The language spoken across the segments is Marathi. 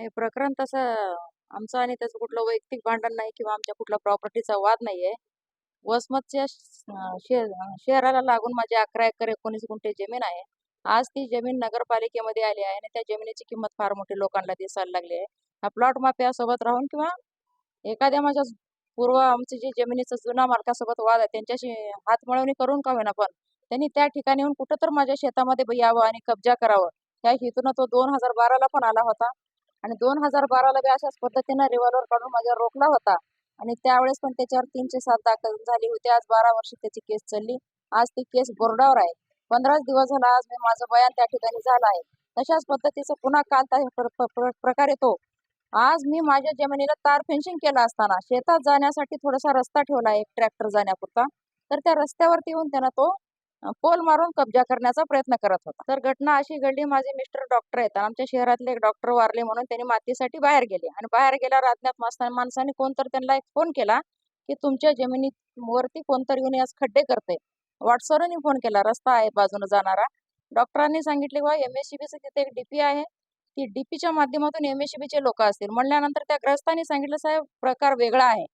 नाही. प्रकरण तसं आमचं आणि त्याचं कुठलं वैयक्तिक भांडण नाही किंवा आमच्या कुठला प्रॉपर्टीचा वाद नाहीये. वसमतच्या शे- शहराला लागून माझी अकरा एकर एकोणीस गुंठे जमीन आहे. आज ती जमीन नगरपालिकेमध्ये आली आहे आणि त्या जमिनीची किंमत फार मोठी लोकांना दिसायला लागली आहे. हा प्लॉट माफियासोबत राहून किंवा एखाद्या माझ्या पूर्व आमची जी जमिनीचा जुना मालकासोबत वाद आहे त्यांच्याशी हातमळवणी करून का होईना पण त्यांनी त्या ठिकाणी येऊन कुठं तर माझ्या शेतामध्ये यावं आणि कब्जा करावं. त्या हेतून तो दोन हजार बाराला पण आला होता. आणि दोन हजार बाराला बी अशाच पद्धतीनं रिव्हॉल्वर काढून माझ्यावर रोखला होता. आणि त्यावेळेस पण त्याच्यावर तीनशे सात दाखल झाली होती. आज बारा वर्ष त्याची केस चालली. आज ती केस बोर्डावर आहे. पंधराच दिवस झाला आज मी माझं बयान त्या ठिकाणी झालं आहे. तशाच पद्धतीचं पुन्हा काल त्या प्रकारे तो. आज मी माझ्या जमिनीला तार फेन्सिंग केलं असताना शेतात जाण्यासाठी थोडासा रस्ता ठेवला एक ट्रॅक्टर जाण्यापुरता. तर त्या रस्त्यावरती येऊन त्यानं तो पोल मारून कब्जा करण्याचा प्रयत्न करत होता. तर घटना अशी घडली माझे मिस्टर डॉक्टर आहेत. आमच्या शहरातले एक डॉक्टर वारले म्हणून त्यांनी मातीसाठी बाहेर गेले. आणि बाहेर गेल्यावर अज्ञात माणसाने कोणतरी त्यांना एक फोन केला की तुमच्या जमिनीवरती कोणतरी येऊन आज खड्डे करते व्हॉट्सअपवरनी फोन केला रस्ता आहे बाजूने जाणारा. डॉक्टरांनी सांगितले बा एम एस तिथे एक डीपी आहे. ती डीपीच्या माध्यमातून एम एस लोक असतील. म्हणल्यानंतर त्या ग्रस्तांनी सांगितलं साहेब प्रकार वेगळा आहे.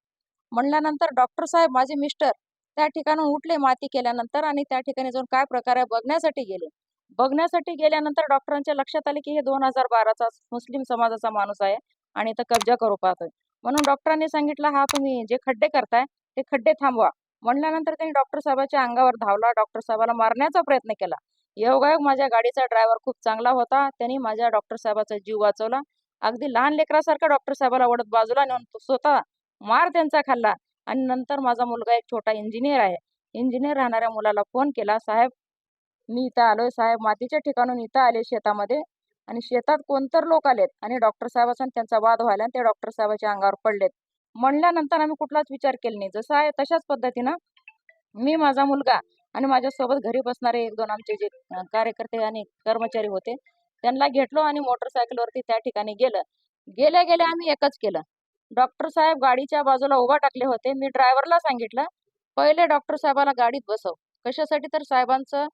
म्हणल्यानंतर डॉक्टर साहेब माझे मिस्टर त्या ठिकाणून उठले माती केल्यानंतर आणि त्या ठिकाणी जाऊन काय प्रकार आहे बघण्यासाठी गेले. बघण्यासाठी गेल्यानंतर डॉक्टरांच्या लक्षात आले की हे दोन हजार बाराचा मुस्लिम समाजाचा माणूस आहे आणि इथं कब्जा करू पाहतोय. म्हणून डॉक्टरांनी सांगितलं हा तुम्ही जे खड्डे करताय ते खड्डे थांबवा. म्हणल्यानंतर त्यांनी डॉक्टर साहेबाच्या अंगावर धावला. डॉक्टर साहेबाला मारण्याचा प्रयत्न केला. योगायोग माझ्या गाडीचा ड्रायव्हर खूप चांगला होता. त्यांनी माझ्या डॉक्टर साहेबाचा जीव वाचवला. अगदी लहान लेकरासारखा डॉक्टर साहेबाला ओढत बाजूला नेऊन स्वतः मार त्यांचा खाल्ला. आणि नंतर माझा मुलगा एक छोटा इंजिनियर आहे. इंजिनियर राहणाऱ्या मुलाला फोन केला साहेब मी इथं आलोय साहेब मातीच्या ठिकाणून इथं आले शेतामध्ये आणि शेतात कोणतर लोक आलेत आणि डॉक्टर साहेबाचा आणि त्यांचा वाद व्हायला आणि ते डॉक्टर साहेबाच्या अंगावर पडलेत. म्हणल्यानंतर आम्ही कुठलाच विचार केला नाही. जसं आहे तशाच पद्धतीनं मी माझा मुलगा आणि माझ्यासोबत घरी बसणारे एक दोन आमचे जे कार्यकर्ते आणि कर्मचारी होते त्यांना घेतलो आणि मोटरसायकलवरती त्या ठिकाणी गेलं. गेल्या गेल्या आम्ही एकच केलं. डॉक्टर साहेब गाडीच्या बाजूला उभा टाकले होते. मी ड्रायव्हरला सांगितलं पहिले डॉक्टर साहेबाला गाडीत बसव. कशासाठी तर साहेबांचं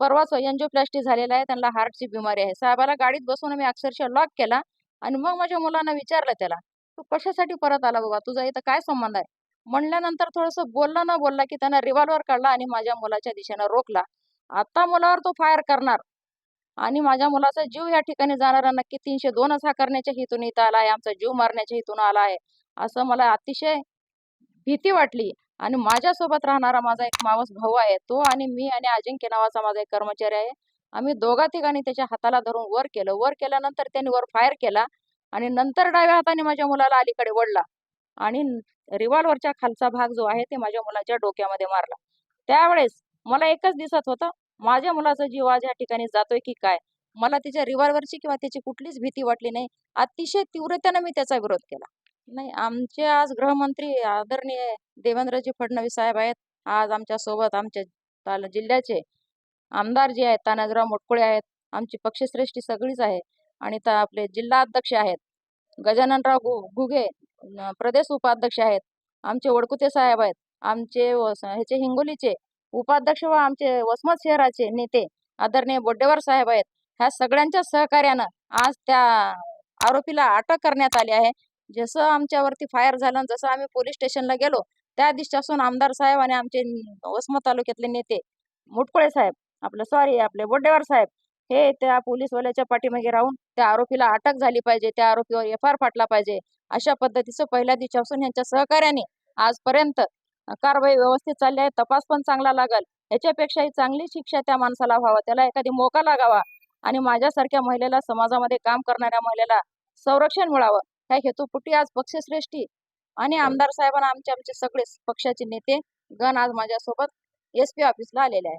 परवाच एन्जिओप्लास्टी झालेलं आहे त्यांना हार्टची बिमारी आहे. साहेबाला गाडीत बसून मी अक्षरशः लॉक केला आणि मग माझ्या मुलांना विचारलं त्याला तू कशासाठी परत आला बाबा? तुझा इथं काय संबंध आहे? म्हणल्यानंतर थोडंसं बोलला ना बोलला की त्यांना रिव्हॉल्वर काढला आणि माझ्या मुलाच्या दिशेनं रोखला. आता मुलावर तो फायर करणार. आणि माझ्या मुलाचा जीव या ठिकाणी जाणारा नक्की तीनशे दोनच हा करण्याच्या हेतून इथं आला आहे. आमचा जीव मारण्याच्या हेतून आला आहे. असं मला अतिशय भीती वाटली. आणि माझ्यासोबत राहणारा माझा एक मावस भाऊ आहे. तो आणि मी आणि अजिंक्य नावाचा माझा एक कर्मचारी आहे. आम्ही दोघा तिघांनी त्याच्या हाताला धरून वर केलं. वर केल्यानंतर त्यांनी वर फायर केला आणि नंतर डाव्या हाताने माझ्या मुलाला अलीकडे वडला आणि रिव्हॉल्वरच्या खालचा भाग जो आहे ते माझ्या मुलाच्या डोक्यामध्ये मारला. त्यावेळेस मला एकच दिसत होतं माझ्या मुलाचा जीव आज या ठिकाणी जातोय की काय? मला त्याच्या रिव्हॉल्वरची किंवा त्याची कुठलीच भीती वाटली नाही. अतिशय तीव्रतेनं मी त्याचा विरोध केला. नाही आमचे आज गृहमंत्री आदरणीय देवेंद्रजी फडणवीस साहेब आहेत. आज आमच्यासोबत आमच्या जिल्ह्याचे आमदार जे आहेत तानाजीराव मोटकुळे आहेत. आमची पक्षश्रेष्ठी सगळीच आहे. आणि त आपले जिल्हा अध्यक्ष आहेत. गजाननराव गु घुगे प्रदेश उपाध्यक्ष आहेत. आमचे वडकुते साहेब आहेत. आमचे ह्याचे हिंगोलीचे उपाध्यक्ष व आमचे वसमत शहराचे नेते आदरणीय बोड्डेवार साहेब आहेत. ह्या सगळ्यांच्या सहकार्यानं आज त्या आरोपीला अटक करण्यात आली आहे. जसं आमच्यावरती फायर झालं जसं आम्ही पोलीस स्टेशनला गेलो त्या दिवसापासून आमदार साहेब आणि आमचे वसमत तालुक्यातले नेते मुटकुळे साहेब आपलं सॉरी आपले बोड्डेवार साहेब हे त्या पोलीसवाल्याच्या पाठीमागे राहून त्या आरोपीला अटक झाली पाहिजे त्या आरोपीवर एफ आर फाटला पाहिजे अशा पद्धतीचं पहिल्या दिवसापासून यांच्या सहकार्याने आजपर्यंत कारवाई व्यवस्थित चालली आहे तपास पण चांगला लागल. याच्यापेक्षाही चांगली शिक्षा त्या माणसाला व्हावं त्याला एखादी मोका लागावा आणि माझ्यासारख्या महिलेला समाजामध्ये काम करणाऱ्या महिलेला संरक्षण मिळावं. ह्या हेतूपुटी आज पक्षश्रेष्ठी आणि आमदार साहेबांना आमचे आमचे सगळे पक्षाचे नेते गण आज माझ्यासोबत एस पी ऑफिसला आलेले आहे